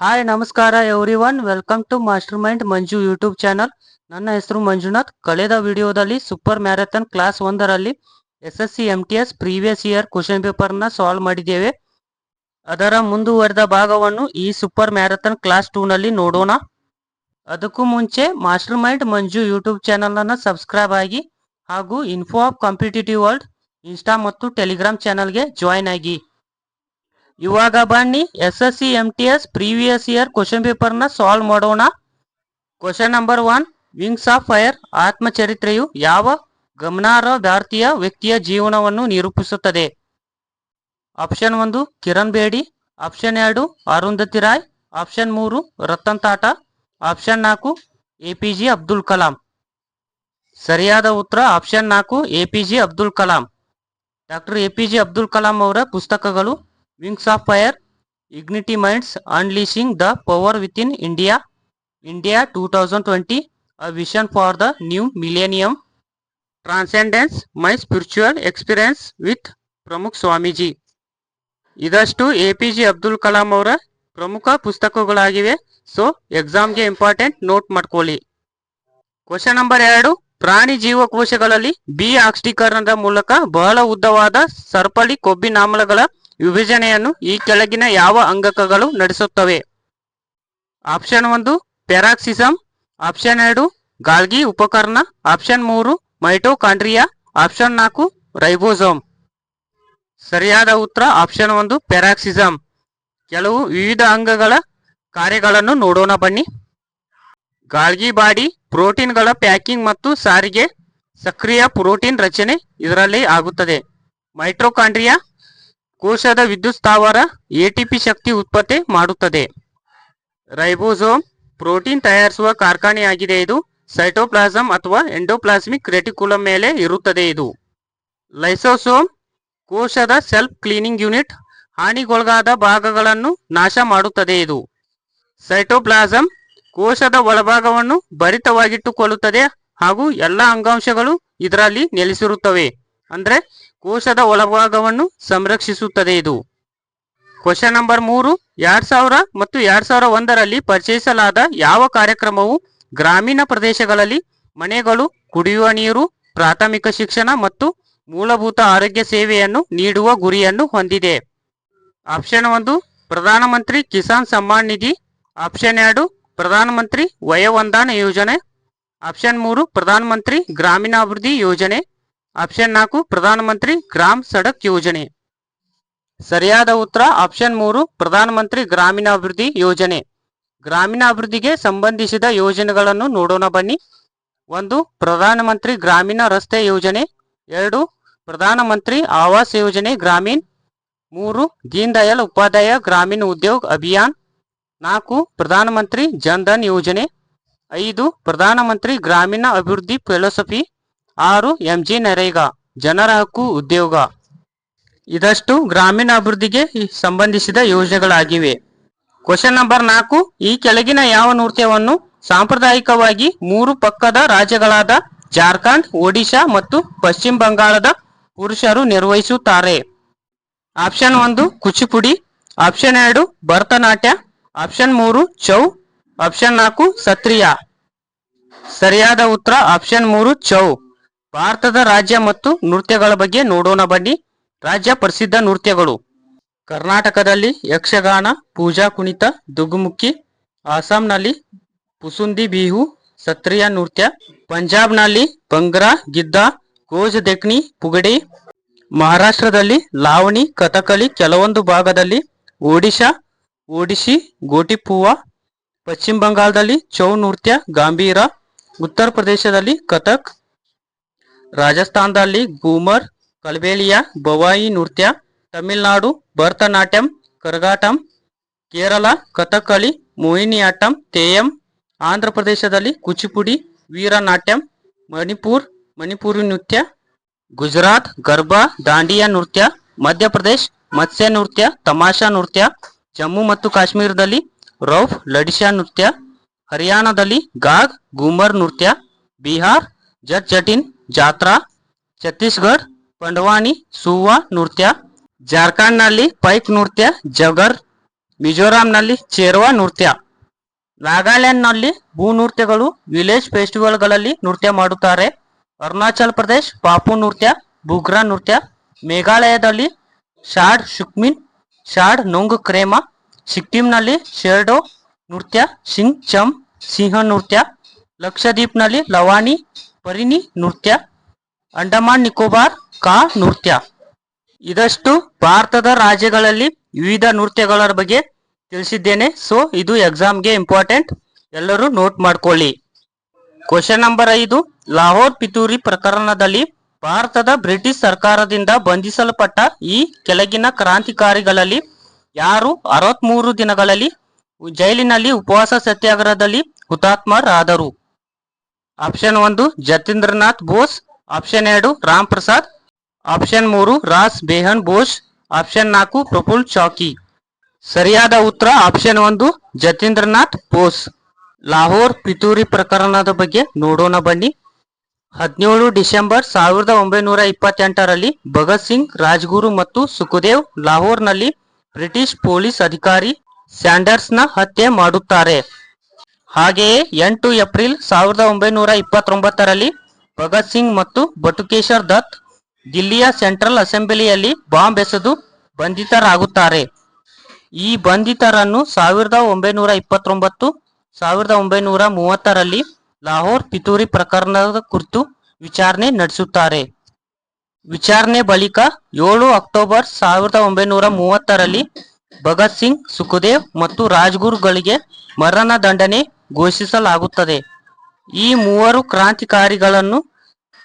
Hi ನಮಸ್ಕಾರ everyone welcome to master mind Manju YouTube channel ನನ್ನ ಹೆಸರು ಮಂಜುನಾಥ್. ಕಳೆದ ವಿಡಿಯೋದಲ್ಲಿ ಸೂಪರ್ ಮ್ಯಾರಥಾನ್ ಕ್ಲಾಸ್ ಒಂದರಲ್ಲಿ S S C M T S previous year question ಪೇಪರ್ನ ಸಾಲ್ವ್ ಮಾಡಿದ್ದೇವೆ. ಅದರ ಮುಂದುವರೆದ ಭಾಗವನ್ನು ಈ ಸೂಪರ್ ಮ್ಯಾರಥಾನ್ ಕ್ಲಾಸ್ ಟೂನಲ್ಲಿ ನೋಡೋಣ. ಅದಕ್ಕೂ ಮುಂಚೆ ಮಾಸ್ಟರ್ ಮೈಂಡ್ ಮಂಜು ಯೂಟ್ಯೂಬ್ ಚಾನಲನ್ನು ಸಬ್ಸ್ಕ್ರೈಬ್ ಆಗಿ ಹಾಗೂ info of competitive world Insta ಮತ್ತು ಟೆಲಿಗ್ರಾಮ್ ಚಾನಲ್ಗೆ ಜಾಯ್ನ್ ಆಗಿ. ಇವಾಗ ಬನ್ನಿ, S S C, M T S, previous year question ಪೇಪರ್ನ ಸಾಲ್ವ್ ಮಾಡೋಣ. Question number one, wings of fire, ಆತ್ಮಚರಿತ್ರೆಯು ಯಾವ ಗಮನಾರ್ಹ ಭಾರತೀಯ ವ್ಯಕ್ತಿಯ ಜೀವನವನ್ನು ನಿರೂಪಿಸುತ್ತದೆ? ಆಪ್ಷನ್ ಒಂದು, ಕಿರಣ್ ಬೇಡಿ. ಆಪ್ಷನ್ ಎರಡು, ಅರುಂಧತಿ ರಾಯ್. ಆಪ್ಷನ್ ಮೂರು, ರತನ್ ಟಾಟಾ. ಆಪ್ಷನ್ ನಾಲ್ಕು, A P G Abdul Kalam. ಸರಿಯಾದ ಉತ್ತರ ಆಪ್ಷನ್ ನಾಲ್ಕು, A P G Abdul Kalam. Doctor A P J Abdul Kalam ಅವರ ಪುಸ್ತಕಗಳು fire ignited minds unleashing the power within India India two thousand twenty a vision for the new millennium transcendence my spiritual experience with Pramukh Swamiji ಇದಷ್ಟು A P J Abdul Kalam ಅವರ ಪ್ರಮುಖ ಪುಸ್ತಕಗಳಾಗಿವೆ. So ಎಕ್ಸಾಮ್ಗೆ important note ಮಾಡ್ಕೊಳ್ಳಿ. Question number ಎರಡು, ಪ್ರಾಣಿ ಜೀವಕೋಶಗಳಲ್ಲಿ B ಆಕ್ಸಿಕರಣದ ಮೂಲಕ ಬಹಳ ಉದ್ದವಾದ ಸರ್ಪಳಿ ಕೊಬ್ಬಿನಾಮ್ಲಗಳ ವಿಭಜನೆಯನ್ನು ಈ ಕೆಳಗಿನ ಯಾವ ಅಂಗಕಗಳು ನಡೆಸುತ್ತವೆ? ಆಪ್ಷನ್ ಒಂದು ಪೆರಾಕ್ಸಿಸಮ್ ಆಪ್ಷನ್ ಎರಡು ಗಾಲ್ಗಿ ಉಪಕರಣ. ಆಪ್ಷನ್ ಮೂರು, ಮೈಟೋಕಾಂಡ್ರಿಯಾ. ಆಪ್ಷನ್ ನಾಲ್ಕು, ರೈಬೋಸೋಮ್. ಸರಿಯಾದ ಉತ್ತರ ಆಪ್ಷನ್ ಒಂದು ಪೆರಾಕ್ಸಿಸಮ್ ಕೆಲವು ವಿವಿಧ ಅಂಗಗಳ ಕಾರ್ಯಗಳನ್ನು ನೋಡೋಣ ಬನ್ನಿ. ಗಾಳ್ಗಿ ಬಾಡಿ, ಪ್ರೋಟೀನ್ಗಳ ಪ್ಯಾಕಿಂಗ್ ಮತ್ತು ಸಾರಿಗೆ ಸಕ್ರಿಯ ಪ್ರೋಟೀನ್ ರಚನೆ ಇದರಲ್ಲಿ ಆಗುತ್ತದೆ. ಮೈಟ್ರೋಕಾಂಡ್ರಿಯಾ ಕೋಶದ ವಿದ್ಯುತ್ ಸ್ಥಾವರ ಎಟಿಪಿ ಶಕ್ತಿ ಉತ್ಪತ್ತಿ ಮಾಡುತ್ತದೆ. ರೈಬೋಸೋಮ್ ಪ್ರೋಟೀನ್ ತಯಾರಿಸುವ ಕಾರ್ಖಾನೆಯಾಗಿದೆ ಇದು. ಸೈಟೋಪ್ಲಾಸಮ್ ಅಥವಾ ಎಂಡೋಪ್ಲಾಸ್ಮಿಕ್ ರೆಟಿಕುಲಮ್ ಮೇಲೆ ಇರುತ್ತದೆ ಇದು. ಲೈಸೋಸೋಮ್ ಕೋಶದ ಸೆಲ್ಫ್ ಕ್ಲೀನಿಂಗ್ ಯೂನಿಟ್ ಹಾನಿಗೊಳಗಾದ ಭಾಗಗಳನ್ನು ನಾಶ ಮಾಡುತ್ತದೆ ಇದು. ಸೈಟೋಪ್ಲಾಸಮ್ ಕೋಶದ ಒಳಭಾಗವನ್ನು ಭರಿತವಾಗಿಟ್ಟುಕೊಳ್ಳುತ್ತದೆ ಹಾಗೂ ಎಲ್ಲ ಅಂಗಾಂಶಗಳು ಇದರಲ್ಲಿ ನೆಲೆಸಿರುತ್ತವೆ. ಅಂದ್ರೆ ಕೋಶದ ಒಳಭಾಗವನ್ನು ಸಂರಕ್ಷಿಸುತ್ತದೆ ಇದು. ಕ್ವಶನ್ ನಂಬರ್ ಮೂರು, ಎರಡ್ ಸಾವಿರ ಮತ್ತು ಎರಡ್ ಸಾವಿರ ಒಂದರಲ್ಲಿ ಪರಿಚಯಿಸಲಾದ ಯಾವ ಕಾರ್ಯಕ್ರಮವು ಗ್ರಾಮೀಣ ಪ್ರದೇಶಗಳಲ್ಲಿ ಮನೆಗಳು, ಕುಡಿಯುವ ನೀರು, ಪ್ರಾಥಮಿಕ ಶಿಕ್ಷಣ ಮತ್ತು ಮೂಲಭೂತ ಆರೋಗ್ಯ ಸೇವೆಯನ್ನು ನೀಡುವ ಗುರಿಯನ್ನು ಹೊಂದಿದೆ. ಆಪ್ಷನ್ ಒಂದು ಪ್ರಧಾನಮಂತ್ರಿ ಕಿಸಾನ್ ಸಮ್ಮಾನ್ ನಿಧಿ. ಆಪ್ಷನ್ ಎರಡು ಪ್ರಧಾನಮಂತ್ರಿ ವಯೋವಂದಾನ ಯೋಜನೆ. ಆಪ್ಷನ್ ಮೂರು ಪ್ರಧಾನಮಂತ್ರಿ ಗ್ರಾಮೀಣಾಭಿವೃದ್ಧಿ ಯೋಜನೆ. ಆಪ್ಷನ್ ನಾಲ್ಕು, ಪ್ರಧಾನಮಂತ್ರಿ ಗ್ರಾಮ್ ಸಡಕ್ ಯೋಜನೆ. ಸರಿಯಾದ ಉತ್ತರ ಆಪ್ಷನ್ ಮೂರು, ಪ್ರಧಾನಮಂತ್ರಿ ಗ್ರಾಮೀಣಾಭಿವೃದ್ಧಿ ಯೋಜನೆ. ಗ್ರಾಮೀಣಾಭಿವೃದ್ಧಿಗೆ ಸಂಬಂಧಿಸಿದ ಯೋಜನೆಗಳನ್ನು ನೋಡೋಣ ಬನ್ನಿ. ಒಂದು, ಪ್ರಧಾನಮಂತ್ರಿ ಗ್ರಾಮೀಣ ರಸ್ತೆ ಯೋಜನೆ. ಎರಡು, ಪ್ರಧಾನಮಂತ್ರಿ ಆವಾಸ್ ಯೋಜನೆ ಗ್ರಾಮೀಣ್. ಮೂರು ದೀನ್ ದಯಾಳ್ ಉಪಾಧ್ಯಾಯ ಗ್ರಾಮೀಣ ಉದ್ಯೋಗ್ ಅಭಿಯಾನ್. ನಾಲ್ಕು, ಪ್ರಧಾನಮಂತ್ರಿ ಜನ್ ಧನ್ ಯೋಜನೆ. ಐದು, ಪ್ರಧಾನಮಂತ್ರಿ ಗ್ರಾಮೀಣ ಅಭಿವೃದ್ಧಿ ಫಿಲೋಸಫಿ. ಆರು ಎಂಜಿ ನರೇಗಾ, ಜನರ ಹಕ್ಕು ಉದ್ಯೋಗ. ಇದಷ್ಟು ಗ್ರಾಮೀಣಾಭಿವೃದ್ಧಿಗೆ ಸಂಬಂಧಿಸಿದ ಯೋಜನೆಗಳಾಗಿವೆ. ಕ್ವಶನ್ ನಂಬರ್ ನಾಲ್ಕು, ಈ ಕೆಳಗಿನ ಯಾವ ನೃತ್ಯವನ್ನು ಸಾಂಪ್ರದಾಯಿಕವಾಗಿ ಮೂರು ಪಕ್ಕದ ರಾಜ್ಯಗಳಾದ ಜಾರ್ಖಂಡ್, ಒಡಿಶಾ ಮತ್ತು ಪಶ್ಚಿಮ ಬಂಗಾಳದ ಪುರುಷರು ನಿರ್ವಹಿಸುತ್ತಾರೆ. ಆಪ್ಷನ್ ಒಂದು, ಕುಚಿಪುಡಿ. ಆಪ್ಷನ್ ಎರಡು, ಭರತನಾಟ್ಯ. ಆಪ್ಷನ್ ಮೂರು, ಚೌ. ಆಪ್ಷನ್ ನಾಲ್ಕು, ಸತ್ರಿಯ. ಸರಿಯಾದ ಉತ್ತರ ಆಪ್ಷನ್ ಮೂರು, ಚೌ. ಭಾರತದ ರಾಜ್ಯ ಮತ್ತು ನೃತ್ಯಗಳ ಬಗ್ಗೆ ನೋಡೋಣ ಬನ್ನಿ. ರಾಜ್ಯ ಪ್ರಸಿದ್ಧ ನೃತ್ಯಗಳು. ಕರ್ನಾಟಕದಲ್ಲಿ ಯಕ್ಷಗಾನ, ಪೂಜಾ ಕುಣಿತ ದುಗುಮುಖಿ ಅಸ್ಸಾಂನಲ್ಲಿ ಪುಸುಂದಿ ಬಿಹು, ಸತ್ರಿಯ ನೃತ್ಯ, ಪಂಜಾಬ್ನಲ್ಲಿ ಬಂಗ್ರಾ, ಗಿದ್ದ, ಗೋಜ್ ದೆಕ್ನಿ ಪುಗಡಿ, ಮಹಾರಾಷ್ಟ್ರದಲ್ಲಿ ಲಾವಣಿ, ಕಥಕಲಿ, ಕೆಲವೊಂದು ಭಾಗದಲ್ಲಿ ಒಡಿಶಾ, ಒಡಿಶಿ, ಗೋಟಿಪೂವ, ಪಶ್ಚಿಮ ಬಂಗಾಳದಲ್ಲಿ ಚೌ ನೃತ್ಯ, ಗಾಂಭೀರ, ಉತ್ತರ ಪ್ರದೇಶದಲ್ಲಿ ಕಥಕ್ ರಾಜಸ್ಥಾನದಲ್ಲಿ ಗೂಮರ್, ಕಲ್ಬೇಲಿಯ, ಬವಾಯಿ ನೃತ್ಯ, ತಮಿಳುನಾಡು, ಭರತನಾಟ್ಯಂ, ಕರಗಾಟಂ, ಕೇರಳ, ಕಥಕ್ಕಳಿ, ಮೋಹಿನಿಯಾಟ್ಟಂ, ತೇಯಂ ಆಂಧ್ರ ಪ್ರದೇಶದಲ್ಲಿ ಕುಚಿಪುಡಿ, ವೀರನಾಟ್ಯಂ, ಮಣಿಪುರ್, ಮಣಿಪುರಿ ನೃತ್ಯ, ಗುಜರಾತ್ ಗರ್ಭಾ ದಾಂಡಿಯಾ ನೃತ್ಯ, ಮಧ್ಯಪ್ರದೇಶ, ಮತ್ಸ್ಯ ನೃತ್ಯ, ತಮಾಷಾ ನೃತ್ಯ, ಜಮ್ಮು ಮತ್ತು ಕಾಶ್ಮೀರದಲ್ಲಿ ರೌಫ್ ಲಡಿಶಾ ನೃತ್ಯ, ಹರಿಯಾಣದಲ್ಲಿ ಗಾಗ್, ಗೂಮರ್ ನೃತ್ಯ, ಬಿಹಾರ್, ಜಟ್ ಜಟಿನ್ ಜಾತ್ರಾ, ಛತ್ತೀಸ್ಗಢ ಪಂಡವಾನಿ ಸುವಾ ನೃತ್ಯ, ಜಾರ್ಖಂಡ್ನಲ್ಲಿ ಪೈಕ್ ನೃತ್ಯ, ಜಗರ್, ಮಿಜೋರಾಂನಲ್ಲಿ ಚೇರ್ವಾ ನೃತ್ಯ. ನಾಗಾಲ್ಯಾಂಡ್ನಲ್ಲಿ ಭೂ ನೃತ್ಯಗಳು, ವಿಲೇಜ್ ಫೆಸ್ಟಿವಲ್ಗಳಲ್ಲಿ ನೃತ್ಯ ಮಾಡುತ್ತಾರೆ. ಅರುಣಾಚಲ್ ಪ್ರದೇಶ್ ಪಾಪು ನೃತ್ಯ ಬುಗ್ರಾ ನೃತ್ಯ, ಮೇಘಾಲಯದಲ್ಲಿ ಶಾಡ್ ಶುಕ್ಮಿನ್ ಶಾಡ್ ನೊಂಗ್ ಕ್ರೇಮ, ಸಿಕ್ಕಿಂನಲ್ಲಿ ಶೆರ್ಡೋ ನೃತ್ಯ, ಸಿಂಗ್ ಚಮ್ ಸಿಂಹ ನೃತ್ಯ, ಲಕ್ಷದ್ವೀಪ್ನಲ್ಲಿ ಲವಾನಿ ಪರಿನಿ ನೃತ್ಯ, ಅಂಡಮಾನ್ ನಿಕೋಬಾರ್ ಕಾ ನೃತ್ಯ. ಇದಷ್ಟು ಭಾರತದ ರಾಜ್ಯಗಳಲ್ಲಿ ವಿವಿಧ ನೃತ್ಯಗಳ ಬಗ್ಗೆ ತಿಳಿಸಿದ್ದೇನೆ. ಸೊ ಇದು ಎಕ್ಸಾಮ್ಗೆ ಇಂಪಾರ್ಟೆಂಟ್ ಎಲ್ಲರೂ ನೋಟ್ ಮಾಡ್ಕೊಳ್ಳಿ. ಕ್ವಶನ್ ನಂಬರ್ ಐದು, ಲಾಹೋರ್ ಪಿತೂರಿ ಪ್ರಕರಣದಲ್ಲಿ ಭಾರತದ ಬ್ರಿಟಿಷ್ ಸರ್ಕಾರದಿಂದ ಬಂಧಿಸಲ್ಪಟ್ಟ ಈ ಕೆಳಗಿನ ಕ್ರಾಂತಿಕಾರಿಗಳಲ್ಲಿ ಯಾರು ಅರವತ್ಮೂರು ದಿನಗಳಲ್ಲಿ ಜೈಲಿನಲ್ಲಿ ಉಪವಾಸ ಸತ್ಯಾಗ್ರಹದಲ್ಲಿ ಹುತಾತ್ಮರಾದರು? ಆಪ್ಷನ್ ಒಂದು ಜತೀಂದ್ರನಾಥ್ ಬೋಸ್ ಆಪ್ಷನ್ ಎರಡು ರಾಮ್ ಪ್ರಸಾದ್ ಆಪ್ಷನ್ ಮೂರು ರಾಸ್ ಬೇಹನ್ ಬೋಸ್ ಆಪ್ಷನ್ ನಾಲ್ಕು ಪ್ರಫುಲ್ ಚೌಕಿ ಸರಿಯಾದ ಉತ್ತರ ಆಪ್ಷನ್ ಒಂದು ಜತೀಂದ್ರನಾಥ್ ಬೋಸ್ ಲಾಹೋರ್ ಪಿತೂರಿ ಪ್ರಕರಣದ ಬಗ್ಗೆ ನೋಡೋಣ ಬನ್ನಿ. ಹದಿನೇಳು ಡಿಸೆಂಬರ್ ಸಾವಿರದ ಒಂಬೈನೂರ ಇಪ್ಪತ್ತೆಂಟರಲ್ಲಿ ಭಗತ್ ಸಿಂಗ್, ರಾಜ್ಗುರು ಮತ್ತು ಸುಖದೇವ್ ಲಾಹೋರ್ನಲ್ಲಿ ಬ್ರಿಟಿಷ್ ಪೊಲೀಸ್ ಅಧಿಕಾರಿ ಸ್ಯಾಂಡರ್ಸ್ನ ಹತ್ಯೆ ಮಾಡುತ್ತಾರೆ. ಹಾಗೆಯೇ ಎಂಟು ಏಪ್ರಿಲ್ ಸಾವಿರದ ಒಂಬೈನೂರ ಇಪ್ಪತ್ತೊಂಬತ್ತರಲ್ಲಿ ಭಗತ್ ಸಿಂಗ್ ಮತ್ತು ಬಟುಕೇಶ್ವರ್ ದತ್ ದಿಲ್ಲಿಯ ಸೆಂಟ್ರಲ್ ಅಸೆಂಬ್ಲಿಯಲ್ಲಿ ಬಾಂಬ್ ಎಸೆದು ಬಂಧಿತರಾಗುತ್ತಾರೆ. ಈ ಬಂಧಿತರನ್ನು ಸಾವಿರದ ಒಂಬೈನೂರ ಇಪ್ಪತ್ತೊಂಬತ್ತು, ಸಾವಿರದ ಒಂಬೈನೂರ ಮೂವತ್ತರಲ್ಲಿ ಲಾಹೋರ್ ಪಿತೂರಿ ಪ್ರಕರಣದ ಕುರಿತು ವಿಚಾರಣೆ ನಡೆಸುತ್ತಾರೆ. ವಿಚಾರಣೆ ಬಳಿಕ ಏಳು ಅಕ್ಟೋಬರ್ ಸಾವಿರದ ಒಂಬೈನೂರ ಮೂವತ್ತರಲ್ಲಿ ಭಗತ್ ಸಿಂಗ್, ಸುಖದೇವ್ ಮತ್ತು ರಾಜ್ಗುರುಗಳಿಗೆ ಮರಣ ದಂಡನೆ ಘೋಷಿಸಲಾಗುತ್ತದೆ. ಈ ಮೂವರು ಕ್ರಾಂತಿಕಾರಿಗಳನ್ನು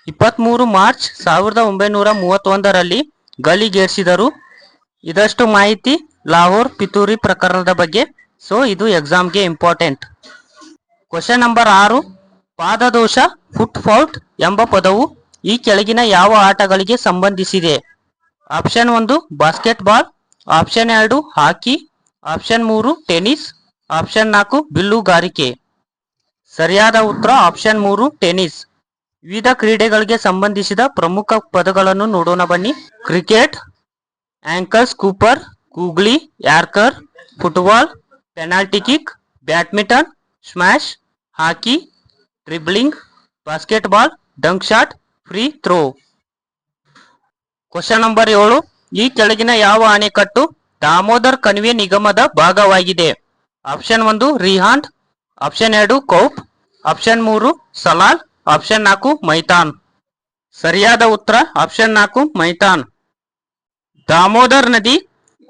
ಇಪ್ಪತ್ಮೂರು ಮಾರ್ಚ್ ಸಾವಿರದ ಒಂಬೈನೂರ ಮೂವತ್ತೊಂದರಲ್ಲಿ ಗಲಿಗೇರಿಸಿದರು. ಇದಷ್ಟು ಮಾಹಿತಿ ಲಾಹೋರ್ ಪಿತೂರಿ ಪ್ರಕರಣದ ಬಗ್ಗೆ. ಸೊ ಇದು ಎಕ್ಸಾಮ್ಗೆ ಇಂಪಾರ್ಟೆಂಟ್ ಕ್ವಶನ್ ನಂಬರ್ ಆರು, ಪಾದದೋಷ ಫುಟ್ ಫೌಲ್ಟ್ ಎಂಬ ಪದವು ಈ ಕೆಳಗಿನ ಯಾವ ಆಟಗಳಿಗೆ ಸಂಬಂಧಿಸಿದೆ? ಆಪ್ಷನ್ ಒಂದು ಬಾಸ್ಕೆಟ್ಬಾಲ್ ಆಪ್ಷನ್ ಎರಡು ಹಾಕಿ ಆಪ್ಷನ್ ಮೂರು ಟೆನ್ನಿಸ್ ಆಪ್ಷನ್ ನಾಲ್ಕು, ಬಿಲ್ಲುಗಾರಿಕೆ. ಸರಿಯಾದ ಉತ್ತರ ಆಪ್ಷನ್ ಮೂರು, ಟೆನಿಸ್. ವಿವಿಧ ಕ್ರೀಡೆಗಳಿಗೆ ಸಂಬಂಧಿಸಿದ ಪ್ರಮುಖ ಪದಗಳನ್ನು ನೋಡೋಣ ಬನ್ನಿ. Cricket anchor scooper googly, yorker, football, penalty kick, badminton, smash, hockey, dribbling, basketball, dunk shot, free throw. Question number ಏಳು, ಈ ಕೆಳಗಿನ ಯಾವ ಅಣೆಕಟ್ಟು ದಾಮೋದರ್ ಕಣಿವೆ ನಿಗಮದ ಭಾಗವಾಗಿದೆ? ಆಪ್ಷನ್ ಒಂದು ರಿಹಾಂಡ್ ಆಪ್ಷನ್ ಎರಡು ಕೌಪ್ ಆಪ್ಷನ್ ಮೂರು ಸಲಾಲ್ ಆಪ್ಷನ್ ನಾಲ್ಕು ಮೈತಾನ್ ಸರಿಯಾದ ಉತ್ತರ ಆಪ್ಷನ್ ನಾಲ್ಕು ಮೈತಾನ್ ದಾಮೋದರ್ ನದಿ,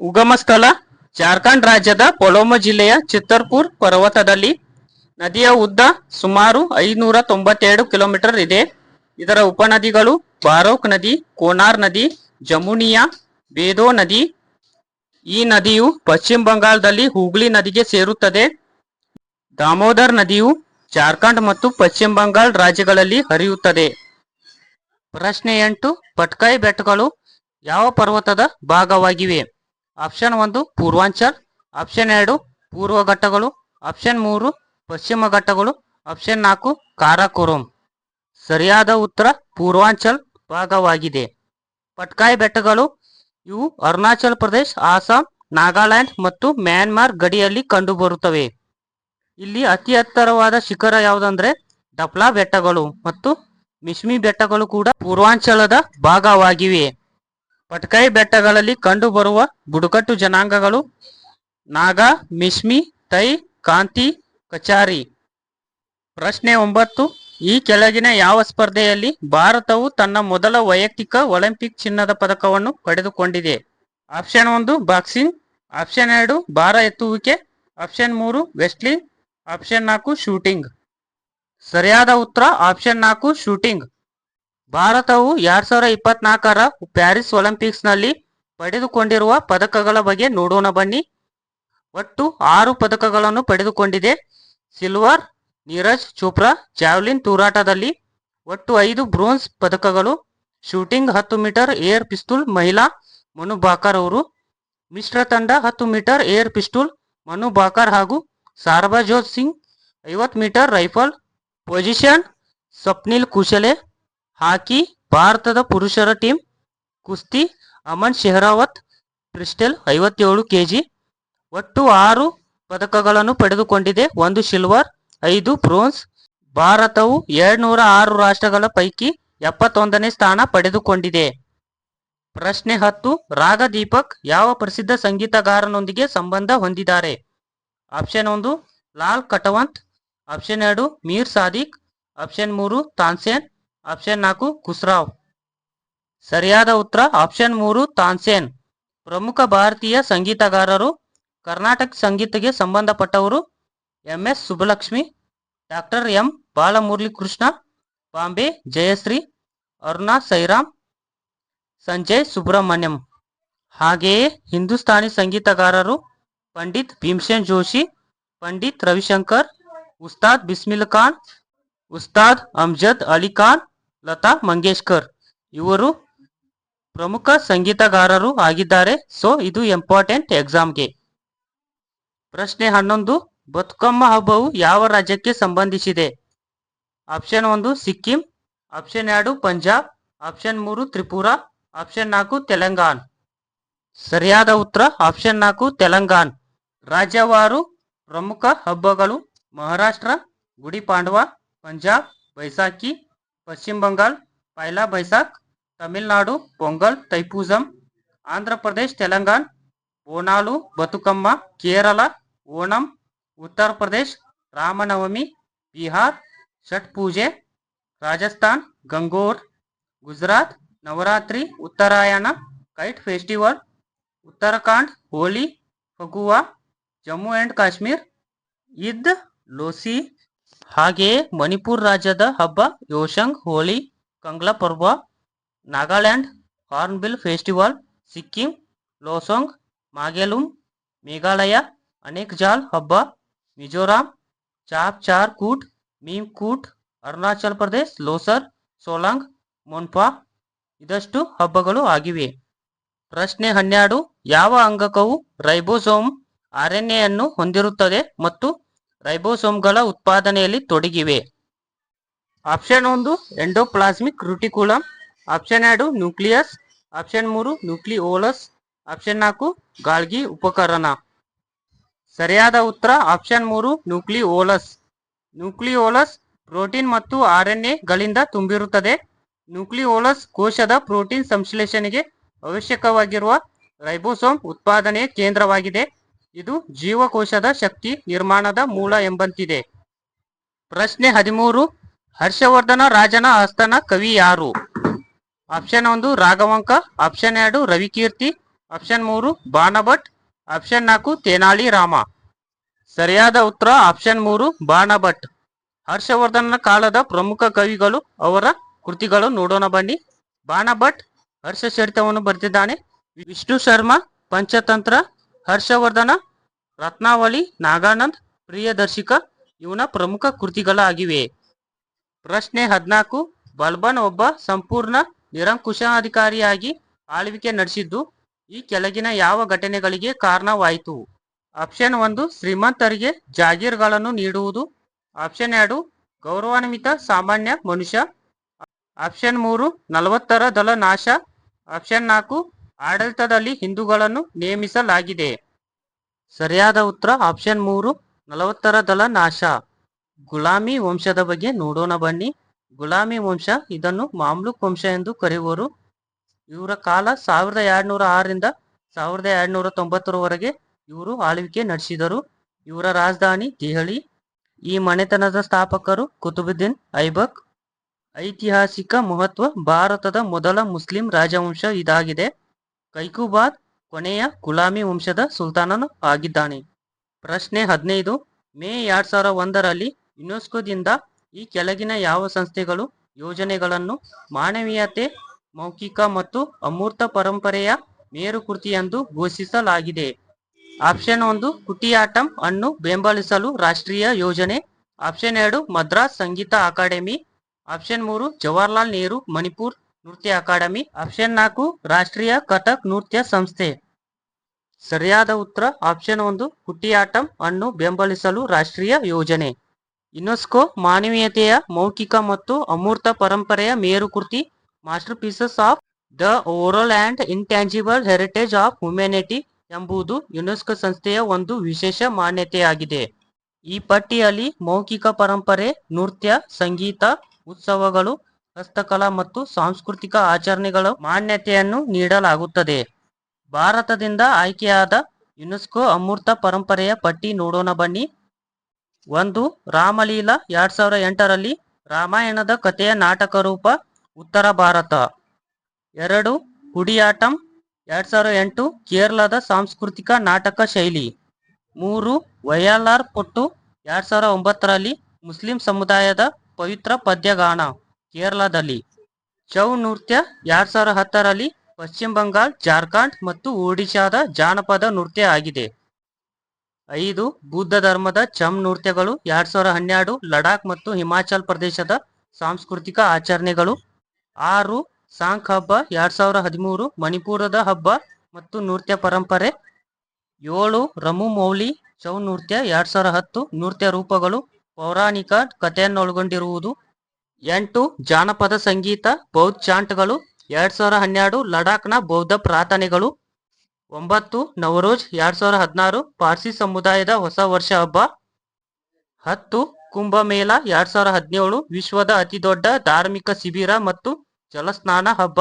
ಉಗಮ ಸ್ಥಳ, ಜಾರ್ಖಂಡ್ ರಾಜ್ಯದ ಪೊಲೋಮ ಜಿಲ್ಲೆಯ ಚಿತ್ತರ್ಪುರ್ ಪರ್ವತದಲ್ಲಿ. ನದಿಯ ಉದ್ದ ಸುಮಾರು ಐನೂರ ತೊಂಬತ್ತೆರಡು ಕಿಲೋಮೀಟರ್ ಇದೆ. ಇದರ ಉಪನದಿಗಳು ಬಾರೋಕ್ ನದಿ, ಕೋನಾರ್ ನದಿ, ಜಮುನಿಯಾ, ಬೇದೋ ನದಿ ಈ ನದಿಯು ಪಶ್ಚಿಮ ಬಂಗಾಳದಲ್ಲಿ ಹೂಗ್ಲಿ ನದಿಗೆ ಸೇರುತ್ತದೆ. ದಾಮೋದರ್ ನದಿಯು ಜಾರ್ಖಂಡ್ ಮತ್ತು ಪಶ್ಚಿಮ ಬಂಗಾಳ ರಾಜ್ಯಗಳಲ್ಲಿ ಹರಿಯುತ್ತದೆ. ಪ್ರಶ್ನೆ ಎಂಟು, ಪಟ್ಕಾಯಿ ಬೆಟ್ಟಗಳು ಯಾವ ಪರ್ವತದ ಭಾಗವಾಗಿವೆ? ಆಪ್ಷನ್ ಒಂದು, ಪೂರ್ವಾಂಚಲ್. ಆಪ್ಷನ್ ಎರಡು, ಪೂರ್ವ ಘಟ್ಟಗಳು. ಆಪ್ಷನ್ ಮೂರು, ಪಶ್ಚಿಮ ಘಟ್ಟಗಳು. ಆಪ್ಷನ್ ನಾಲ್ಕು, ಕಾರಾಕೋರಂ. ಸರಿಯಾದ ಉತ್ತರ ಪೂರ್ವಾಂಚಲ್ ಭಾಗವಾಗಿದೆ. ಪಟ್ಕಾಯಿ ಬೆಟ್ಟಗಳು ಇವು ಅರುಣಾಚಲ ಪ್ರದೇಶ್ ಅಸ್ಸಾಂ ನಾಗಾಲ್ಯಾಂಡ್ ಮತ್ತು ಮ್ಯಾನ್ಮಾರ್ ಗಡಿಯಲ್ಲಿ ಕಂಡುಬರುತ್ತವೆ. ಇಲ್ಲಿ ಅತಿ ಎತ್ತರವಾದ ಶಿಖರ ಯಾವುದಂದ್ರೆ ಡಪ್ಲಾ ಬೆಟ್ಟಗಳು ಮತ್ತು ಮಿಶ್ಮಿ ಬೆಟ್ಟಗಳು ಕೂಡ ಪೂರ್ವಾಂಚಲದ ಭಾಗವಾಗಿವೆ. ಪಟ್ಕೈ ಬೆಟ್ಟಗಳಲ್ಲಿ ಕಂಡುಬರುವ ಬುಡಕಟ್ಟು ಜನಾಂಗಗಳು ನಾಗಾ, ಮಿಶ್ಮಿ, ತೈ, ಕಾಂತಿ, ಕಚಾರಿ. ಪ್ರಶ್ನೆ ಒಂಬತ್ತು, ಈ ಕೆಳಗಿನ ಯಾವ ಸ್ಪರ್ಧೆಯಲ್ಲಿ ಭಾರತವು ತನ್ನ ಮೊದಲ ವೈಯಕ್ತಿಕ ಒಲಿಂಪಿಕ್ ಚಿನ್ನದ ಪದಕವನ್ನು ಪಡೆದುಕೊಂಡಿದೆ? ಆಪ್ಷನ್ ಒಂದು, ಬಾಕ್ಸಿಂಗ್. ಆಪ್ಷನ್ ಎರಡು, ಭಾರ ಎತ್ತುವಿಕೆ. ಆಪ್ಷನ್ ಮೂರು, ವೆಸ್ಟ್ಲಿಂಗ್. ಆಪ್ಷನ್ ನಾಲ್ಕು, ಶೂಟಿಂಗ್. ಸರಿಯಾದ ಉತ್ತರ, ಆಪ್ಷನ್ ನಾಲ್ಕು, ಶೂಟಿಂಗ್. ಭಾರತವು ಎರಡ್ ಸಾವಿರದ ಇಪ್ಪತ್ನಾಲ್ಕರ ಪ್ಯಾರಿಸ್ ಒಲಿಂಪಿಕ್ಸ್ನಲ್ಲಿ ಪಡೆದುಕೊಂಡಿರುವ ಪದಕಗಳ ಬಗ್ಗೆ ನೋಡೋಣ ಬನ್ನಿ. ಒಟ್ಟು ಆರು ಪದಕಗಳನ್ನು ಪಡೆದುಕೊಂಡಿದೆ. ಸಿಲ್ವರ್ ನೀರಜ್ ಚೋಪ್ರಾ, ಜಾವ್ಲಿನ್ ತೂರಾಟದಲ್ಲಿ ಒಟ್ಟು ಐದು ಬ್ರೋನ್ಸ್ ಪದಕಗಳು, ಶೂಟಿಂಗ್ ಹತ್ತು ಮೀಟರ್ ಏರ್ ಪಿಸ್ತೂಲ್ ಮಹಿಳಾ ಮನು ಬಾಕರ್ ಅವರು, ಮಿಶ್ರ ತಂಡ ಹತ್ತು metre air pistol Manu Bhaker ಹಾಗೂ ಸಾರ್ಬಜೋತ್ ಸಿಂಗ್, ಐವತ್ತು metre rifle, position Swapnil Kusale, hockey ಭಾರತದ ಪುರುಷರ ಟೀಮ್ ಕುಸ್ತಿ ಅಮನ್ ಶೆಹರಾವತ್, ಕ್ರಿಸ್ಟೆಲ್ ಐವತ್ತೇಳು ಕೆಜಿ, ಒಟ್ಟು ಆರು ಪದಕಗಳನ್ನು ಪಡೆದುಕೊಂಡಿದೆ, ಒಂದು ಸಿಲ್ವರ್ ಐದು, ಬ್ರೋನ್ಸ್. ಭಾರತವು ಎರಡ್ನೂರ ಆರು ರಾಷ್ಟ್ರಗಳ ಪೈಕಿ ಎಪ್ಪತ್ತೊಂದನೇ ಸ್ಥಾನ ಪಡೆದುಕೊಂಡಿದೆ. ಪ್ರಶ್ನೆ ಹತ್ತು, ರಾಗ ದೀಪಕ್ ಯಾವ ಪ್ರಸಿದ್ಧ ಸಂಗೀತಗಾರನೊಂದಿಗೆ ಸಂಬಂಧ ಹೊಂದಿದ್ದಾರೆ? ಆಪ್ಷನ್ ಒಂದು, ಲಾಲ್ ಕಟವಂತ್. ಆಪ್ಷನ್ ಎರಡು, ಮೀರ್ ಸಾದಿಕ್. ಆಪ್ಷನ್ ಮೂರು, ತಾನ್ಸೇನ್. ಆಪ್ಷನ್ ನಾಲ್ಕು, ಖುಸ್ರಾವ್. ಸರಿಯಾದ ಉತ್ತರ, ಆಪ್ಷನ್ ಮೂರು, ತಾನ್ಸೇನ್. ಪ್ರಮುಖ ಭಾರತೀಯ ಸಂಗೀತಗಾರರು ಕರ್ನಾಟಕ ಸಂಗೀತಕ್ಕೆ ಸಂಬಂಧಪಟ್ಟವರು M S Subbulakshmi, doctor M Balamurali Krishna Bombay Jayashri, Aruna Sairam Sanjay Subramaniam. ಹಾಗೆಯೇ ಹಿಂದೂಸ್ತಾನಿ ಸಂಗೀತಗಾರರು ಪಂಡಿತ್ ಭೀಮಸೇನ್ ಜೋಶಿ, ಪಂಡಿತ್ ರವಿಶಂಕರ್, ಉಸ್ತಾದ್ ಬಿಸ್ಮಿಲ್ ಖಾನ್, ಉಸ್ತಾದ್ ಅಮ್ಜದ್ ಅಲಿ ಖಾನ್, ಲತಾ ಮಂಗೇಶ್ಕರ್. ಇವರು ಪ್ರಮುಖ ಸಂಗೀತಗಾರರು ಆಗಿದ್ದಾರೆ. ಸೊ, ಇದು ಇಂಪಾರ್ಟೆಂಟ್ ಎಕ್ಸಾಮ್ಗೆ ಪ್ರಶ್ನೆ ಹನ್ನೊಂದು. ಬದುಕಮ್ಮ ಹಬ್ಬವು ಯಾವ ರಾಜ್ಯಕ್ಕೆ ಸಂಬಂಧಿಸಿದೆ? ಆಪ್ಷನ್ ಒಂದು, ಸಿಕ್ಕಿಂ. ಆಪ್ಷನ್ ಎರಡು, ಪಂಜಾಬ್. ಆಪ್ಷನ್ ಮೂರು, ತ್ರಿಪುರಾ. ಆಪ್ಷನ್ ನಾಲ್ಕು, ತೆಲಂಗಾಣ. ಸರಿಯಾದ ಉತ್ತರ, ಆಪ್ಷನ್ ನಾಲ್ಕು, ತೆಲಂಗಾಣ. ರಾಜ್ಯವಾರು ಪ್ರಮುಖ ಹಬ್ಬಗಳು ಮಹಾರಾಷ್ಟ್ರ, ಗುಡಿ ಪಾಂಡವ, ಪಂಜಾಬ್ ಬೈಸಾಖಿ ಪಶ್ಚಿಮ Bengal ಪೈಲಾ Baisakh Tamil Nadu, pongal, ತೈಪೂಸಂ, Andhra Pradesh, Telangana ಓನಾಲು Bathukamma, Kerala, Onam Uttar Pradesh, Ramanavami, Bihar, Chhath Puja, Rajasthan, Gangaur, Gujarat, Navratri, Uttarayan, kite festival, Uttarakhand Holi Phagua, Jammu and Kashmir, Eid, ಲೋಸಿ ಹಾಗೆಯೇ ಮಣಿಪುರ್ ರಾಜ್ಯದ ಹಬ್ಬ ಯೋಶಂಗ್ ಹೋಳಿ, ಕಂಗ್ಲಾ ಪರ್ವ, ನಾಗಾಲ್ಯಾಂಡ್, ಹಾರ್ನ್ಬಿಲ್ ಫೆಸ್ಟಿವಲ್, ಸಿಕ್ಕಿಂ, ಲೋಸೋಂಗ್ ಮಾಗೆಲುಮ್ ಮೇಘಾಲಯ, ಅನೇಕ್ ಜಾಲ್ ಹಬ್ಬ ಮಿಜೋರಾಂ ಚಾಪ್ ಚಾರ್ ಕೂಟ್ ಮೀಮ್ ಕೂಟ್ ಅರುಣಾಚಲ್ ಪ್ರದೇಶ್ ಲೋಸರ್ ಸೋಲಾಂಗ್ ಮೊನ್ಪಾ ಇದಷ್ಟು ಹಬ್ಬಗಳು ಆಗಿವೆ. ಪ್ರಶ್ನೆ ಹನ್ನೆರಡು, ಯಾವ ಅಂಗಕವು ರೈಬೋಸೋಮ್ ಆರ್ಎನ್ಎಯನ್ನು ಹೊಂದಿರುತ್ತದೆ ಮತ್ತು ರೈಬೋಸೋಮ್ಗಳ ಉತ್ಪಾದನೆಯಲ್ಲಿ ತೊಡಗಿವೆ? ಆಪ್ಷನ್ ಒಂದು, ಎಂಡೋಪ್ಲಾಸ್ಮಿಕ್ ರುಟಿಕುಲಮ್. ಆಪ್ಷನ್ ಎರಡು, ನ್ಯೂಕ್ಲಿಯಸ್. ಆಪ್ಷನ್ ಮೂರು, ನ್ಯೂಕ್ಲಿಯೋಲಸ್. ಆಪ್ಷನ್ ನಾಲ್ಕು, ಗಾಳ್ಗಿ ಉಪಕರಣ. ಸರಿಯಾದ ಉತ್ತರ ಆಪ್ಷನ್ ಮೂರು ನ್ಯೂಕ್ಲಿಯೋಲಸ್ ನ್ಯೂಕ್ಲಿಯೋಲಸ್ ಪ್ರೋಟೀನ್ ಮತ್ತು ಆರ್ ಎನ್ ಎಗಳಿಂದ ತುಂಬಿರುತ್ತದೆ. ನ್ಯೂಕ್ಲಿಯೋಲಸ್ ಕೋಶದ ಪ್ರೋಟೀನ್ ಸಂಶ್ಲೇಷಣೆಗೆ ಅವಶ್ಯಕವಾಗಿರುವ ರೈಬೋಸೋಮ್ ಉತ್ಪಾದನೆಯ ಕೇಂದ್ರವಾಗಿದೆ. ಇದು ಜೀವಕೋಶದ ಶಕ್ತಿ ನಿರ್ಮಾಣದ ಮೂಲ ಎಂಬಂತಿದೆ. ಪ್ರಶ್ನೆ ಹದಿಮೂರು, ಹರ್ಷವರ್ಧನ ರಾಜನ ಆಸ್ಥಾನ ಕವಿ ಯಾರು? ಆಪ್ಷನ್ ಒಂದು ರಾಘವಂಕ ಆಪ್ಷನ್ ಎರಡು ರವಿಕೀರ್ತಿ ಆಪ್ಷನ್ ಮೂರು ಬಾಣಭಟ್ ಆಪ್ಷನ್ ನಾಲ್ಕು ತೇನಾಳಿ ರಾಮ. ಸರಿಯಾದ ಉತ್ತರ ಆಪ್ಷನ್ ಮೂರು, ಬಾಣಭಟ್. ಹರ್ಷವರ್ಧನ ಕಾಲದ ಪ್ರಮುಖ ಕವಿಗಳು ಅವರ ಕೃತಿಗಳು ನೋಡೋಣ ಬನ್ನಿ. ಬಾಣಭಟ್, ಹರ್ಷಚರಿತವನ್ನು ಬರೆದಿದ್ದಾನೆ. ವಿಷ್ಣು ಶರ್ಮಾ, ಪಂಚತಂತ್ರ, ಹರ್ಷವರ್ಧನ, ರತ್ನಾವಳಿ, ನಾಗಾನಂದ್, ಪ್ರಿಯದರ್ಶಿಕ ಇವನ ಪ್ರಮುಖ ಕೃತಿಗಳಾಗಿವೆ. ಪ್ರಶ್ನೆ ಹದಿನಾಲ್ಕು, ಬಲ್ಬನ್ ಒಬ್ಬ ಸಂಪೂರ್ಣ ನಿರಂಕುಶಾಧಿಕಾರಿಯಾಗಿ ಆಳ್ವಿಕೆ ನಡೆಸಿದ್ದು ಈ ಕೆಳಗಿನ ಯಾವ ಘಟನೆಗಳಿಗೆ ಕಾರಣವಾಯಿತು? ಆಪ್ಷನ್ ಒಂದು, ಶ್ರೀಮಂತರಿಗೆ ಜಾಗೀರ್ಗಳನ್ನು ನೀಡುವುದು. ಆಪ್ಷನ್ ಎರಡು, ಗೌರವಾನ್ವಿತ ಸಾಮಾನ್ಯ ಮನುಷ್ಯ. ಆಪ್ಷನ್ ಮೂರು, ನಲವತ್ತರ ದಳ ನಾಶ. ಆಪ್ಷನ್ ನಾಲ್ಕು, ಆಡಳಿತದಲ್ಲಿ ಹಿಂದೂಗಳನ್ನು ನೇಮಿಸಲಾಗಿದೆ. ಸರಿಯಾದ ಉತ್ತರ, ಆಪ್ಷನ್ ಮೂರು, ನಲವತ್ತರ ದಳ ನಾಶ. ಗುಲಾಮಿ ವಂಶದ ಬಗ್ಗೆ ನೋಡೋಣ ಬನ್ನಿ. ಗುಲಾಮಿ ವಂಶ ಇದನ್ನು ಮಾಮ್ಲುಕ್ ವಂಶ ಎಂದು ಕರೆಯುವರು. ಇವರ ಕಾಲ ಸಾವಿರದ ಎರಡುನೂರ ಆರರಿಂದ ಸಾವಿರದ ಎರಡುನೂರ ತೊಂಬತ್ತರವರೆಗೆ ಇವರು ಆಳ್ವಿಕೆ ನಡೆಸಿದರು. ಇವರ ರಾಜಧಾನಿ ದೆಹಲಿ. ಈ ಮನೆತನದ ಸ್ಥಾಪಕರು ಕುತುಬುದ್ದೀನ್ ಐಬಕ್. ಐತಿಹಾಸಿಕ ಮಹತ್ವ ಭಾರತದ ಮೊದಲ ಮುಸ್ಲಿಂ ರಾಜವಂಶ ಇದಾಗಿದೆ. ಕೈಕುಬಾದ್ ಕೊನೆಯ ಗುಲಾಮಿ ವಂಶದ ಸುಲ್ತಾನನು ಆಗಿದ್ದಾನೆ. ಪ್ರಶ್ನೆ ಹದಿನೈದು, ಮೇ ಎರಡ್ ಸಾವಿರ ಒಂದರಲ್ಲಿ ಯುನೆಸ್ಕೋದಿಂದ ಈ ಕೆಳಗಿನ ಯಾವ ಸಂಸ್ಥೆಗಳು ಯೋಜನೆಗಳನ್ನು ಮಾನವೀಯತೆ ಮೌಖಿಕ ಮತ್ತು ಅಮೂರ್ತ ಪರಂಪರೆಯ ಮೇರುಕೃತಿ ಎಂದು ಘೋಷಿಸಲಾಗಿದೆ. ಆಪ್ಷನ್ ಒಂದು, ಕುಟಿಯಾಟಂ ಅನ್ನು ಬೆಂಬಲಿಸಲು ರಾಷ್ಟ್ರೀಯ ಯೋಜನೆ. ಆಪ್ಷನ್ ಎರಡು, ಮದ್ರಾಸ್ ಸಂಗೀತ ಅಕಾಡೆಮಿ. ಆಪ್ಷನ್ ಮೂರು, ಜವಾಹರ್ಲಾಲ್ ನೆಹರು ಮಣಿಪುರ್ ನೃತ್ಯ ಅಕಾಡೆಮಿ. ಆಪ್ಷನ್ ನಾಲ್ಕು, ರಾಷ್ಟ್ರೀಯ ಕಥಕ್ ನೃತ್ಯ ಸಂಸ್ಥೆ. ಸರಿಯಾದ ಉತ್ತರ, ಆಪ್ಷನ್ ಒಂದು, ಕುಟಿಯಾಟಂ ಅನ್ನು ಬೆಂಬಲಿಸಲು ರಾಷ್ಟ್ರೀಯ ಯೋಜನೆ. ಯುನೆಸ್ಕೋ ಮಾನವೀಯತೆಯ ಮೌಖಿಕ ಮತ್ತು ಅಮೂರ್ತ ಪರಂಪರೆಯ ಮೇರುಕೃತಿ masterpieces of the oral and intangible heritage of humanity ಎಂಬುದು ಯುನೆಸ್ಕೋ ಸಂಸ್ಥೆಯ ಒಂದು ವಿಶೇಷ ಮಾನ್ಯತೆಯಾಗಿದೆ. ಈ ಪಟ್ಟಿಯಲ್ಲಿ ಮೌಖಿಕ ಪರಂಪರೆ, ನೃತ್ಯ, ಸಂಗೀತ, ಉತ್ಸವಗಳು, ಹಸ್ತಕಲಾ ಮತ್ತು ಸಾಂಸ್ಕೃತಿಕ ಆಚರಣೆಗಳ ಮಾನ್ಯತೆಯನ್ನು ನೀಡಲಾಗುತ್ತದೆ. ಭಾರತದಿಂದ ಆಯ್ಕೆಯಾದ ಯುನೆಸ್ಕೋ ಅಮೂರ್ತ ಪರಂಪರೆಯ ಪಟ್ಟಿ ನೋಡೋಣ ಬನ್ನಿ. ಒಂದು ರಾಮಲೀಲಾ ಎರಡ್ ಸಾವಿರದ ಎಂಟರಲ್ಲಿ ರಾಮಾಯಣದ ಕಥೆಯ ನಾಟಕ ರೂಪ ಉತ್ತರ ಭಾರತ. ಎರಡು, ಹುಡಿಯಾಟಂ, ಎರಡ್ ಸಾವಿರದ ಎಂಟು, ಕೇರಳದ ಸಾಂಸ್ಕೃತಿಕ ನಾಟಕ ಶೈಲಿ. ಮೂರು ವಯಾಲಾರ್ ಪೊಟ್ಟು, ಎರಡ್ ಸಾವಿರದ ಒಂಬತ್ತರಲ್ಲಿ ಮುಸ್ಲಿಂ ಸಮುದಾಯದ ಪವಿತ್ರ ಪದ್ಯಗಾನ, ಕೇರಳದಲ್ಲಿ. ಚೌ ನೃತ್ಯ, ಎರಡ್ ಸಾವಿರದ ಹತ್ತರಲ್ಲಿ ಪಶ್ಚಿಮ ಬಂಗಾಳ, ಜಾರ್ಖಂಡ್ ಮತ್ತು ಒಡಿಶಾದ ಜಾನಪದ ನೃತ್ಯ ಆಗಿದೆ. ಐದು, ಬುದ್ಧ ಧರ್ಮದ ಚಮ್ ನೃತ್ಯಗಳು, ಎರಡ್ ಸಾವಿರದ ಹನ್ನೆರಡು ಲಡಾಖ್ ಮತ್ತು ಹಿಮಾಚಲ್ ಪ್ರದೇಶದ ಸಾಂಸ್ಕೃತಿಕ ಆಚರಣೆಗಳು ಆರು ಸಾಂಕ್ ಹಬ್ಬ, ಎರಡ್ ಸಾವಿರ ಹದಿಮೂರು, ಮಣಿಪುರದ ಹಬ್ಬ ಮತ್ತು ನೃತ್ಯ ಪರಂಪರೆ. ಏಳು, ರಮು ಮೌಲಿ ಚೌ ನೃತ್ಯ, ಎರಡ್ ಸಾವಿರ ಹತ್ತು, ನೃತ್ಯ ರೂಪಗಳು, ಪೌರಾಣಿಕ ಕಥೆಯನ್ನೊಳಗೊಂಡಿರುವುದು ಎಂಟು, ಜಾನಪದ ಸಂಗೀತ, ಬೌದ್ಧ ಚಾಂಟ್ಗಳು, ಎರಡ್ ಸಾವಿರ ಹನ್ನೆರಡು, ಲಡಾಖ್ನ ಬೌದ್ಧ ಪ್ರಾರ್ಥನೆಗಳು. ಒಂಬತ್ತು, ನವರೋಜ್, ಎರಡ್ ಸಾವಿರ ಹದಿನಾರು, ಪಾರ್ಸಿ ಸಮುದಾಯದ ಹೊಸ ವರ್ಷ ಹಬ್ಬ. ಹತ್ತು ಕುಂಭಮೇಳ ಎರಡ್ ಸಾವಿರದ ಹದಿನೇಳು ವಿಶ್ವದ ಅತಿದೊಡ್ಡ ಧಾರ್ಮಿಕ ಶಿಬಿರ ಮತ್ತು ಜಲಸ್ನಾನ ಹಬ್ಬ.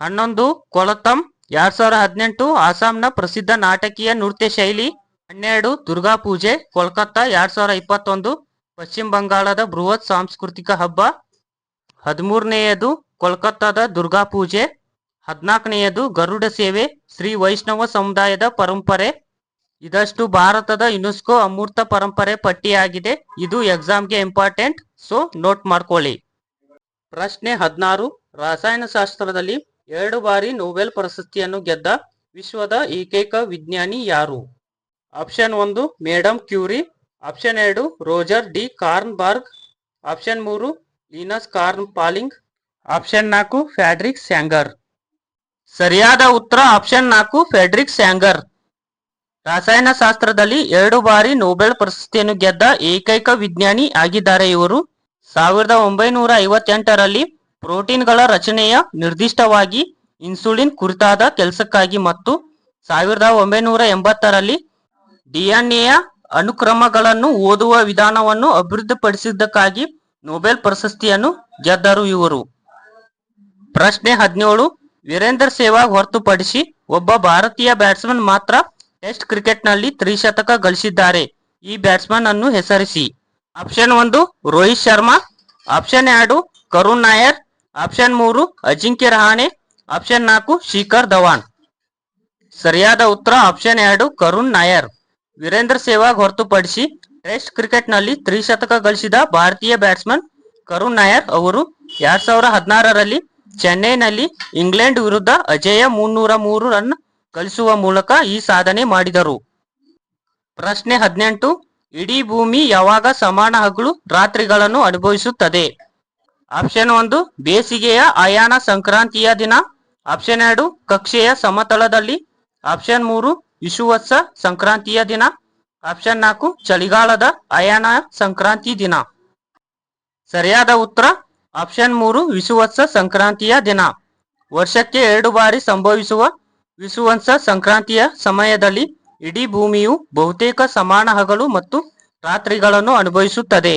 ಹನ್ನೊಂದು ಕೊಲತಂ ಎರಡ್ ಸಾವಿರದ ಹದಿನೆಂಟು ಅಸ್ಸಾಂನ ಪ್ರಸಿದ್ಧ ನಾಟಕೀಯ ನೃತ್ಯ ಶೈಲಿ. ಹನ್ನೆರಡು ದುರ್ಗಾ ಪೂಜೆ ಕೋಲ್ಕತ್ತಾ ಎರಡ್ ಸಾವಿರದ ಇಪ್ಪತ್ತೊಂದು ಪಶ್ಚಿಮ ಬಂಗಾಳದ ಬೃಹತ್ ಸಾಂಸ್ಕೃತಿಕ ಹಬ್ಬ. ಹದಿಮೂರನೆಯದು ಕೋಲ್ಕತ್ತಾದ ದುರ್ಗಾ ಪೂಜೆ. ಹದಿನಾಲ್ಕನೆಯದು ಗರುಡ ಸೇವೆ ಶ್ರೀ ವೈಷ್ಣವ ಸಮುದಾಯದ ಪರಂಪರೆ. ಇದಷ್ಟು ಭಾರತದ ಯುನೆಸ್ಕೋ ಅಮೂರ್ತ ಪರಂಪರೆ ಪಟ್ಟಿಯಾಗಿದೆ. ಇದು ಎಕ್ಸಾಮ್ಗೆ ಇಂಪಾರ್ಟೆಂಟ್, ಸೊ ನೋಟ್ ಮಾಡ್ಕೊಳ್ಳಿ. ಪ್ರಶ್ನೆ ಹದಿನಾರು ರಸಾಯನಶಾಸ್ತ್ರದಲ್ಲಿ ಎರಡು ಬಾರಿ ನೊಬೆಲ್ ಪ್ರಶಸ್ತಿಯನ್ನು ಗೆದ್ದ ವಿಶ್ವದ ಏಕೈಕ ವಿಜ್ಞಾನಿ ಯಾರು? ಆಪ್ಷನ್ ಒಂದು ಮೇಡಮ್ ಕ್ಯೂರಿ. ಆಪ್ಷನ್ ಎರಡು, ರೋಜರ್ ಡಿ ಕಾರ್ನ್ಬರ್ಗ್. ಆಪ್ಷನ್ ಮೂರು, ಲೀನಸ್ ಕಾರ್ನ್ ಪಾಲಿಂಗ್ ಆಪ್ಷನ್ ನಾಲ್ಕು, ಫ್ಯಾಡ್ರಿಕ್ ಸ್ಯಾಂಗರ್. ಸರಿಯಾದ ಉತ್ತರ ಆಪ್ಷನ್ ನಾಲ್ಕು, ಫ್ಯಾಡ್ರಿಕ್ ಸ್ಯಾಂಗರ್. ರಸಾಯನಶಾಸ್ತ್ರದಲ್ಲಿ ಎರಡು ಬಾರಿ ನೊಬೆಲ್ ಪ್ರಶಸ್ತಿಯನ್ನು ಗೆದ್ದ ಏಕೈಕ ವಿಜ್ಞಾನಿ ಆಗಿದ್ದಾರೆ ಇವರು. ಸಾವಿರದ ಒಂಬೈನೂರ ಐವತ್ತೆಂಟರಲ್ಲಿ ಪ್ರೋಟೀನ್ಗಳ ರಚನೆಯ ನಿರ್ದಿಷ್ಟವಾಗಿ ಇನ್ಸುಲಿನ್ ಕುರಿತಾದ ಕೆಲಸಕ್ಕಾಗಿ ಮತ್ತು ಸಾವಿರದ ಒಂಬೈನೂರ ಎಂಬತ್ತರಲ್ಲಿ ಡಿಎನ್ಎಯ ಅನುಕ್ರಮಗಳನ್ನು ಓದುವ ವಿಧಾನವನ್ನು ಅಭಿವೃದ್ಧಿಪಡಿಸಿದ್ದಕ್ಕಾಗಿ ನೊಬೆಲ್ ಪ್ರಶಸ್ತಿಯನ್ನು ಗೆದ್ದರು ಇವರು. ಪ್ರಶ್ನೆ ಹದಿನೇಳು, ವೀರೇಂದ್ರ ಸೆಹ್ವಾಗ್ ಹೊರತುಪಡಿಸಿ ಒಬ್ಬ ಭಾರತೀಯ ಬ್ಯಾಟ್ಸ್ಮನ್ ಮಾತ್ರ ಟೆಸ್ಟ್ ಕ್ರಿಕೆಟ್ನಲ್ಲಿ ತ್ರಿಶತಕ ಗಳಿಸಿದ್ದಾರೆ. ಈ ಬ್ಯಾಟ್ಸ್ಮನ್ ಅನ್ನು ಹೆಸರಿಸಿ. ಆಪ್ಷನ್ ಒಂದು, ರೋಹಿತ್ ಶರ್ಮಾ. ಆಪ್ಷನ್ ಎರಡು, ಕರುಣ್ ನಾಯರ್. ಆಪ್ಷನ್ ಮೂರು, ಅಜಿಂಕ್ಯ ರಹಾನೆ. ಆಪ್ಷನ್ ನಾಲ್ಕು, ಶಿಖರ್ ಧವಾನ್. ಸರಿಯಾದ ಉತ್ತರ ಆಪ್ಷನ್ ಎರಡು, ಕರುಣ್ ನಾಯರ್. ವೀರೇಂದ್ರ ಸೆಹ್ವಾಗ್ ಹೊರತುಪಡಿಸಿ ಟೆಸ್ಟ್ ಕ್ರಿಕೆಟ್ನಲ್ಲಿ ತ್ರಿಶತಕ ಗಳಿಸಿದ ಭಾರತೀಯ ಬ್ಯಾಟ್ಸ್ಮನ್ ಕರುಣ್ ನಾಯರ್ ಅವರು ಎರಡ್ ಸಾವಿರದ ಹದಿನಾರರಲ್ಲಿ ಚೆನ್ನೈನಲ್ಲಿ ಇಂಗ್ಲೆಂಡ್ ವಿರುದ್ಧ ಅಜೇಯ ಮುನ್ನೂರ ಮೂರು ರನ್ ಗಳಿಸುವ ಮೂಲಕ ಈ ಸಾಧನೆ ಮಾಡಿದರು. ಪ್ರಶ್ನೆ ಹದಿನೆಂಟು, ಇಡೀ ಭೂಮಿ ಯಾವಾಗ ಸಮಾನ ಹಗಲು ರಾತ್ರಿಗಳನ್ನು ಅನುಭವಿಸುತ್ತದೆ? ಆಪ್ಷನ್ ಒಂದು, ಬೇಸಿಗೆಯ ಅಯಾನ ಸಂಕ್ರಾಂತಿಯ ದಿನ. ಆಪ್ಷನ್ ಎರಡು, ಕಕ್ಷೆಯ ಸಮತಲದಲ್ಲಿ. ಆಪ್ಷನ್ ಮೂರು ವಿಶುವತ್ಸ ಸಂಕ್ರಾಂತಿಯ ದಿನ. ಆಪ್ಷನ್ ನಾಲ್ಕು, ಚಳಿಗಾಲದ ಅಯಾನ ಸಂಕ್ರಾಂತಿ ದಿನ. ಸರಿಯಾದ ಉತ್ತರ, ಆಪ್ಷನ್ ಮೂರು ವಿಶುವತ್ಸ ಸಂಕ್ರಾಂತಿಯ ದಿನ. ವರ್ಷಕ್ಕೆ ಎರಡು ಬಾರಿ ಸಂಭವಿಸುವ ವಿಷುವಂಸ ಸಂಕ್ರಾಂತಿಯ ಸಮಯದಲ್ಲಿ ಇಡೀ ಭೂಮಿಯು ಬಹುತೇಕ ಸಮಾನ ಹಗಲು ಮತ್ತು ರಾತ್ರಿಗಳನ್ನು ಅನುಭವಿಸುತ್ತದೆ.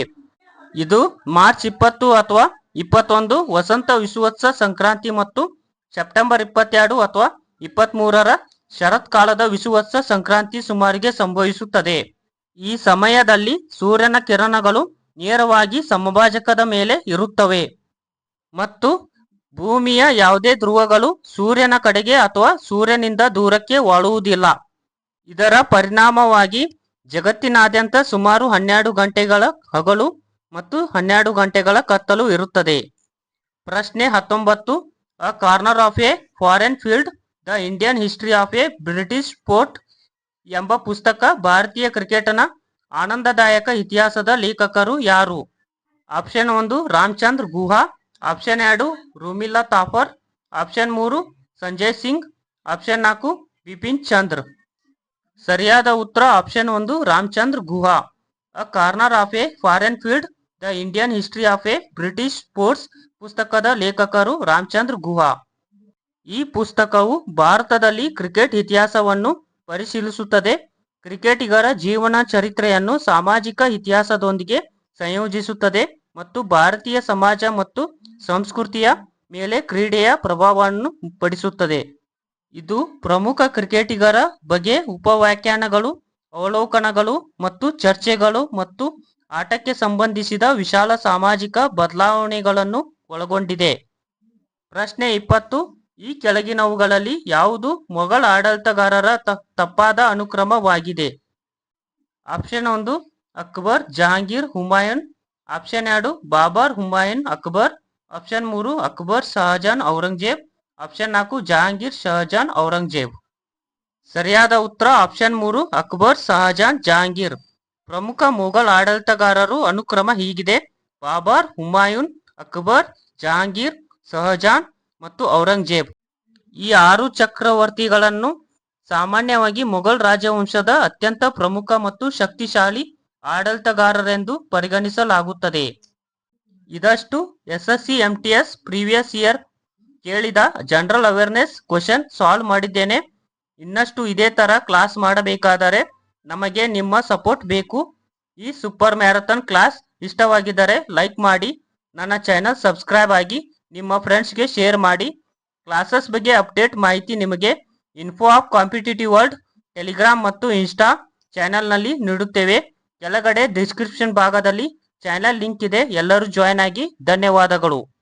ಇದು ಮಾರ್ಚ್ ಇಪ್ಪತ್ತು ಅಥವಾ ಇಪ್ಪತ್ತೊಂದು ವಸಂತ ವಿಸುವತ್ಸ ಸಂಕ್ರಾಂತಿ ಮತ್ತು ಸೆಪ್ಟೆಂಬರ್ ಇಪ್ಪತ್ತೆರಡು ಅಥವಾ ಇಪ್ಪತ್ತ್ ಮೂರರ ಶರತ್ಕಾಲದ ವಿಸುವತ್ಸ ಸಂಕ್ರಾಂತಿ ಸುಮಾರಿಗೆ ಸಂಭವಿಸುತ್ತದೆ. ಈ ಸಮಯದಲ್ಲಿ ಸೂರ್ಯನ ಕಿರಣಗಳು ನೇರವಾಗಿ ಸಮಭಾಜಕದ ಮೇಲೆ ಇರುತ್ತವೆ. ಮತ್ತು ಭೂಮಿಯ ಯಾವುದೇ ಧ್ರುವಗಳು ಸೂರ್ಯನ ಕಡೆಗೆ ಅಥವಾ ಸೂರ್ಯನಿಂದ ದೂರಕ್ಕೆ ವಾಳುವುದಿಲ್ಲ. ಇದರ ಪರಿಣಾಮವಾಗಿ ಜಗತ್ತಿನಾದ್ಯಂತ ಸುಮಾರು ಹನ್ನೆರಡು ಗಂಟೆಗಳ ಹಗಲು ಮತ್ತು ಹನ್ನೆರಡು ಗಂಟೆಗಳ ಕತ್ತಲು ಇರುತ್ತದೆ. ಪ್ರಶ್ನೆ ಹತ್ತೊಂಬತ್ತು. A corner of a foreign field, the Indian history of a British sport ಎಂಬ ಪುಸ್ತಕ ಭಾರತೀಯ ಕ್ರಿಕೆಟ್ನ ಆನಂದದಾಯಕ ಇತಿಹಾಸದ ಲೇಖಕರು ಯಾರು? ಆಪ್ಷನ್ ಒಂದು ರಾಮಚಂದ್ರ ಗುಹಾ, ಆಪ್ಷನ್ ಎರಡು ರೂಮಿಲ್ಲಾ ತಾಫರ್ ಆಪ್ಷನ್ ಮೂರು ಸಂಜಯ್ ಸಿಂಗ್ ಆಪ್ಷನ್ ನಾಲ್ಕು ಬಿಪಿನ್ ಚಂದ್ರ ಸರಿಯಾದ ಉತ್ತರ ಆಪ್ಷನ್ ಒಂದು Ramachandra Guha a corner of a foreign field the Indian history of a British sports ಪುಸ್ತಕದ ಲೇಖಕರು ರಾಮಚಂದ್ರ ಗುಹಾ ಈ ಪುಸ್ತಕವು ಭಾರತದಲ್ಲಿ ಕ್ರಿಕೆಟ್ ಇತಿಹಾಸವನ್ನು ಪರಿಶೀಲಿಸುತ್ತದೆ. ಕ್ರಿಕೆಟಿಗರ ಜೀವನ ಚರಿತ್ರೆಯನ್ನು ಸಾಮಾಜಿಕ ಇತಿಹಾಸದೊಂದಿಗೆ ಸಂಯೋಜಿಸುತ್ತದೆ. ಮತ್ತು ಭಾರತೀಯ ಸಮಾಜ ಮತ್ತು ಸಂಸ್ಕೃತಿಯ ಮೇಲೆ ಕ್ರೀಡೆಯ ಪ್ರಭಾವವನ್ನು ಪಡಿಸುತ್ತದೆ. ಇದು ಪ್ರಮುಖ ಕ್ರಿಕೆಟಿಗರ ಬಗ್ಗೆ ಉಪವ್ಯಾಖ್ಯಾನಗಳು, ಅವಲೋಕನಗಳು ಮತ್ತು ಚರ್ಚೆಗಳು ಮತ್ತು ಆಟಕ್ಕೆ ಸಂಬಂಧಿಸಿದ ವಿಶಾಲ ಸಾಮಾಜಿಕ ಬದಲಾವಣೆಗಳನ್ನು ಒಳಗೊಂಡಿದೆ. ಪ್ರಶ್ನೆ ಇಪ್ಪತ್ತು, ಈ ಕೆಳಗಿನವುಗಳಲ್ಲಿ ಯಾವುದು ಮೊಘಲ್ ಆಡಳಿತಗಾರರ ತಪ್ಪಾದ ಅನುಕ್ರಮವಾಗಿದೆ? ಆಪ್ಷನ್ ಒಂದು, ಅಕ್ಬರ್, ಜಹಾಂಗೀರ್, ಹುಮಾಯೂನ್ ಆಪ್ಷನ್ ಎರಡು ಬಾಬರ್ ಹುಮಾಯೂನ್ ಅಕ್ಬರ್ ಆಪ್ಷನ್ ಮೂರು ಅಕ್ಬರ್ ಶಹಜಾನ್ ಔರಂಗಜೇಬ್ ಆಪ್ಷನ್ ನಾಲ್ಕು ಜಹಾಂಗೀರ್ ಶಹಜಾನ್ ಔರಂಗಜೇಬ್ ಸರಿಯಾದ ಉತ್ತರ ಆಪ್ಷನ್ ಮೂರು ಅಕ್ಬರ್ ಶಹಜಾನ್ ಜಹಾಂಗೀರ್ ಪ್ರಮುಖ ಮೊಘಲ್ ಆಡಳಿತಗಾರರು ಅನುಕ್ರಮ ಹೀಗಿದೆ. ಬಾಬರ್ ಹುಮಾಯೂನ್ ಅಕ್ಬರ್ ಜಹಾಂಗೀರ್ ಶಹಜಾನ್ ಮತ್ತು ಔರಂಗಜೇಬ್ ಈ ಆರು ಚಕ್ರವರ್ತಿಗಳನ್ನು ಸಾಮಾನ್ಯವಾಗಿ ಮೊಘಲ್ ರಾಜವಂಶದ ಅತ್ಯಂತ ಪ್ರಮುಖ ಮತ್ತು ಶಕ್ತಿಶಾಲಿ ಆಡಳಿತಗಾರರೆಂದು ಪರಿಗಣಿಸಲಾಗುತ್ತದೆ. ಇದಷ್ಟು S S C M T S previous year ಕೇಳಿದ ಜನರಲ್ ಅವೇರ್ನೆಸ್ ಕ್ವಶನ್ ಸಾಲ್ವ್ ಮಾಡಿದ್ದೇನೆ. ಇನ್ನಷ್ಟು ಇದೇ ತರ ಕ್ಲಾಸ್ ಮಾಡಬೇಕಾದರೆ ನಮಗೆ ನಿಮ್ಮ ಸಪೋರ್ಟ್ ಬೇಕು. ಈ ಸೂಪರ್ ಮ್ಯಾರಥಾನ್ ಕ್ಲಾಸ್ ಇಷ್ಟವಾಗಿದ್ದರೆ ಲೈಕ್ ಮಾಡಿ, ನನ್ನ ಚಾನಲ್ ಸಬ್ಸ್ಕ್ರೈಬ್ ಆಗಿ, ನಿಮ್ಮ ಫ್ರೆಂಡ್ಸ್ಗೆ ಶೇರ್ ಮಾಡಿ. ಕ್ಲಾಸಸ್ ಬಗ್ಗೆ ಅಪ್ಡೇಟ್ ಮಾಹಿತಿ ನಿಮಗೆ info of competitive world Telegram ಮತ್ತು ಇನ್ಸ್ಟಾ ಚಾನೆಲ್ನಲ್ಲಿ ನೀಡುತ್ತೇವೆ. ಕೆಳಗಡೆ ಡಿಸ್ಕ್ರಿಪ್ಷನ್ ಭಾಗದಲ್ಲಿ ಚಾನೆಲ್ ಲಿಂಕ್ ಇದೆ. ಎಲ್ಲರೂ ಜಾಯಿನ್ ಆಗಿ ಧನ್ಯವಾದಗಳು.